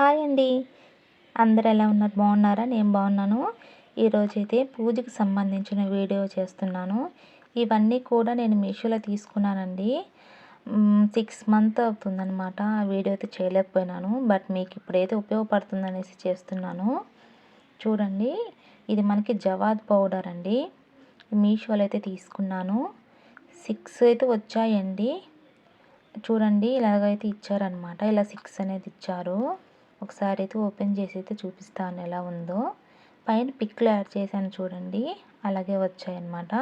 Hi అండి. అందరు ఎలా ఉన్నారు? బాగున్నారా? నేను బాగున్నాను. ఈరోజైతే పూజకి సంబంధించిన వీడియో చేస్తున్నాను. ఇవన్నీ కూడా నేను మీషోలో తీసుకున్నానండి. సిక్స్ మంత్ అవుతుందన్నమాట. ఆ వీడియో అయితే చేయలేకపోయినాను. బట్ మీకు ఇప్పుడైతే ఉపయోగపడుతుంది అనేసి చేస్తున్నాను. చూడండి. ఇది మనకి జవాద్ పౌడర్ అండి. మీషోలో అయితే తీసుకున్నాను. సిక్స్ అయితే వచ్చాయండి. చూడండి. ఇలాగైతే ఇచ్చారనమాట ఇలా సిక్స్ అనేది ఇచ్చారు. ఒకసారి అయితే ఓపెన్ చేసి అయితే చూపిస్తాను ఎలా ఉందో. పైన పిక్లు యాడ్ చేశాను చూడండి. అలాగే వచ్చాయన్నమాట.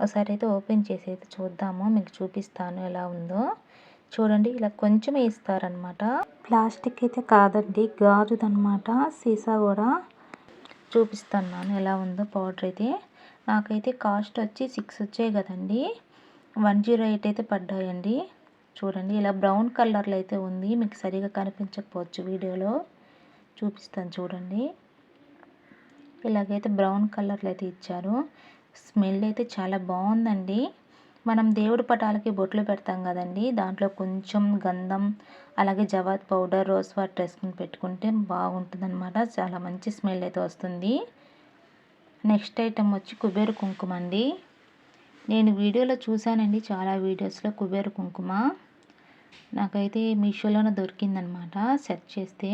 ఒకసారి అయితే ఓపెన్ చేసి అయితే చూద్దాము. మీకు చూపిస్తాను ఎలా ఉందో. చూడండి ఇలా కొంచెం వేస్తారనమాట ప్లాస్టిక్ అయితే కాదండి గాజుదనమాట సీసా కూడా చూపిస్తున్నాను ఎలా ఉందో పౌడర్ అయితే. నాకైతే కాస్ట్ వచ్చి సిక్స్ వచ్చాయి కదండి. వన్ జీరో ఎయిట్ అయితే పడ్డాయండి. చూడండి ఇలా బ్రౌన్ కలర్లో అయితే ఉంది. మీకు సరిగా కనిపించకపోవచ్చు వీడియోలో. చూపిస్తాను చూడండి. ఇలాగైతే బ్రౌన్ కలర్లో అయితే ఇచ్చారు. స్మెల్ అయితే చాలా బాగుందండి. మనం దేవుడి పటాలకి బొట్లు పెడతాం కదండి దాంట్లో కొంచెం గంధం అలాగే జవాద్ పౌడర్ రోజ్ వాటర్ వేసుకుని పెట్టుకుంటే బాగుంటుంది చాలా మంచి స్మెల్ అయితే వస్తుంది. నెక్స్ట్ ఐటెం వచ్చి కుబేరు కుంకుమ అండి. నేను వీడియోలో చూశానండి చాలా వీడియోస్లో కుబేరు కుంకుమ. నాకైతే మీషోలోనే దొరికిందనమాట సెర్చ్ చేస్తే.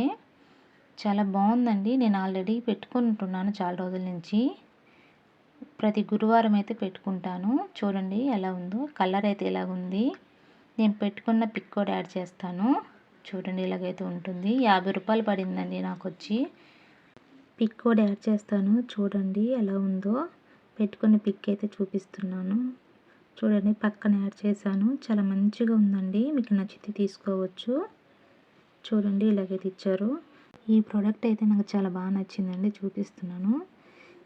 చాలా బాగుందండి. నేను ఆల్రెడీ పెట్టుకుంటున్నాను చాలా రోజుల నుంచి. ప్రతి గురువారం అయితే పెట్టుకుంటాను. చూడండి ఎలా ఉందో. కలర్ అయితే ఎలాగుంది నేను పెట్టుకున్న పిక్ కూడా యాడ్ చేస్తాను. చూడండి ఇలాగైతే ఉంటుంది. యాభై రూపాయలు పడిందండి నాకు వచ్చి పిక్ కూడా యాడ్ చేస్తాను. చూడండి ఎలా ఉందో. పెట్టుకున్న పిక్ అయితే చూపిస్తున్నాను. చూడండి పక్కన యాడ్ చేశాను. చాలా మంచిగా ఉందండి. మీకు నచ్చితే తీసుకోవచ్చు. చూడండి ఇలాగైతే ఇచ్చారు ఈ ప్రోడక్ట్ అయితే నాకు చాలా బాగా నచ్చిందండి. చూపిస్తున్నాను.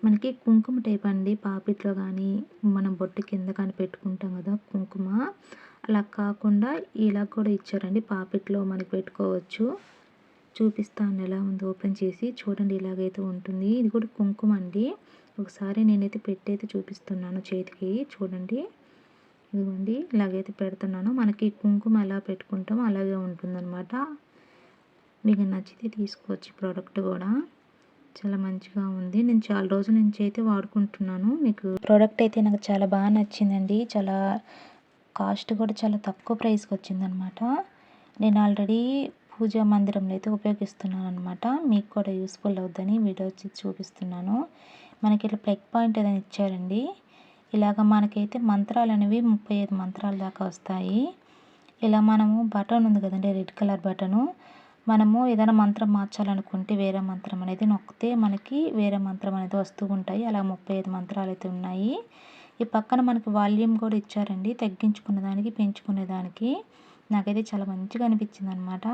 మనకి కుంకుమ టైప్ అండి. పాపిట్లో కానీ మనం బొట్టు కింద కానీ పెట్టుకుంటాం కదా కుంకుమ. అలా కాకుండా ఇలా కూడా ఇచ్చారండి. పాపిట్లో మనకి పెట్టుకోవచ్చు. చూపిస్తాను ఎలా ఉందో ఓపెన్ చేసి. చూడండి ఇలాగైతే ఉంటుంది. ఇది కూడా కుంకుమ అండి. ఒకసారి నేనైతే పెట్టయితే చూపిస్తున్నాను చేతికి. చూడండి. ఇదిగోండి ఇలాగైతే పెడుతున్నాను. మనకి కుంకుమ ఎలా పెట్టుకుంటామో అలాగే ఉంటుందన్నమాట. మీకు నచ్చితే తీసుకోవచ్చు ప్రోడక్ట్ కూడా. చాలా మంచిగా ఉంది. నేను చాలా రోజుల నుంచి అయితే వాడుకుంటున్నాను. మీకు ప్రోడక్ట్ అయితే నాకు చాలా బాగా నచ్చిందండి. చాలా కాస్ట్ కూడా చాలా తక్కువ ప్రైస్కి వచ్చిందనమాట నేను ఆల్రెడీ పూజా మందిరంలో అయితే ఉపయోగిస్తున్నాను అనమాట మీకు కూడా యూస్ఫుల్ అవుద్దని వీడియో చూపిస్తున్నాను. మనకి ఇట్లా ప్లగ్ పాయింట్ ఏదైనా ఇచ్చారండి. ఇలాగ మనకైతే మంత్రాలు అనేవి ముప్పై ఐదు మంత్రాల దాకా వస్తాయి. ఇలా మనము బటన్ ఉంది కదండి రెడ్ కలర్ బటను. మనము ఏదైనా మంత్రం మార్చాలనుకుంటే వేరే మంత్రం అనేది నొక్కితే మనకి వేరే మంత్రం అనేది వస్తూ ఉంటాయి. అలా ముప్పై ఐదు మంత్రాలు అయితే ఉన్నాయి. ఈ పక్కన మనకి వాల్యూమ్ కూడా ఇచ్చారండి. తగ్గించుకునే దానికి పెంచుకునే దానికి. నాకైతే చాలా మంచిగా అనిపించింది అనమాట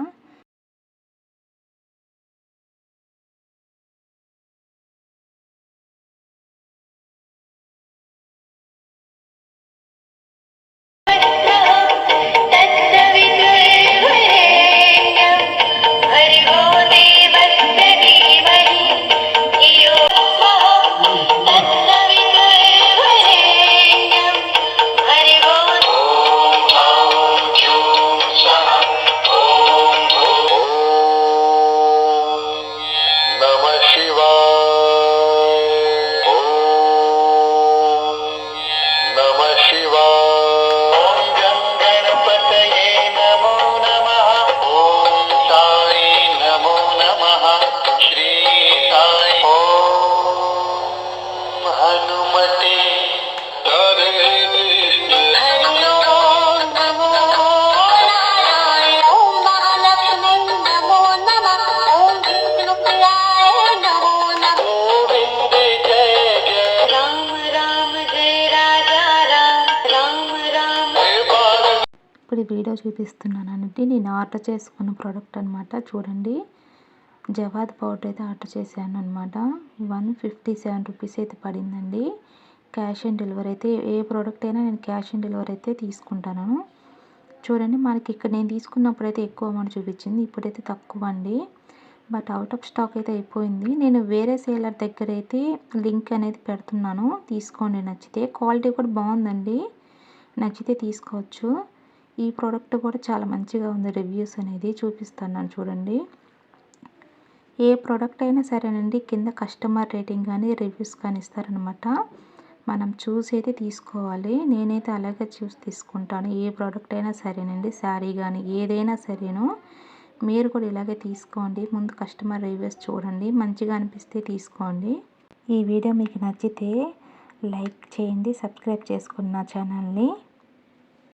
ఇప్పుడు వీడియో చూపిస్తున్నానండి నేను ఆర్డర్ చేసుకున్న ప్రోడక్ట్ అనమాట చూడండి. జవాద్ పౌడర్ అయితే ఆర్డర్ చేశాను అనమాట వన్ ఫిఫ్టీ సెవెన్ రూపీస్ అయితే పడిందండి. క్యాష్ ఆన్ డెలివరీ అయితే ఏ ప్రోడక్ట్ అయినా నేను క్యాష్ ఆన్ డెలివరీ అయితే తీసుకుంటాను. చూడండి. మనకి ఇక్కడ నేను తీసుకున్నప్పుడు అయితే ఎక్కువ అమౌంట్ చూపించింది. ఇప్పుడైతే తక్కువ అండి. బట్ అవుట్ ఆఫ్ స్టాక్ అయితే అయిపోయింది. నేను వేరే సేలర్ దగ్గర అయితే లింక్ అనేది పెడుతున్నాను. తీసుకోండి. నచ్చితే క్వాలిటీ కూడా బాగుందండి. నచ్చితే తీసుకోవచ్చు. ఈ ప్రోడక్ట్ కూడా చాలా మంచిగా ఉంది. రివ్యూస్ అనేది చూపిస్తున్నాను చూడండి. ఏ ప్రోడక్ట్ అయినా సరేనండి కింద కస్టమర్ రేటింగ్ కానీ రివ్యూస్ కానీ ఇస్తారనమాట మనం చూసి అయితే తీసుకోవాలి. నేనైతే అలాగే చూసి తీసుకుంటాను. ఏ ప్రోడక్ట్ అయినా సరేనండి శారీ కానీ ఏదైనా సరేను. మీరు కూడా ఇలాగే తీసుకోండి. ముందు కస్టమర్ రివ్యూస్ చూడండి. మంచిగా అనిపిస్తే తీసుకోండి. ఈ వీడియో మీకు నచ్చితే లైక్ చేయండి. సబ్స్క్రైబ్ చేసుకున్న ఛానల్ని.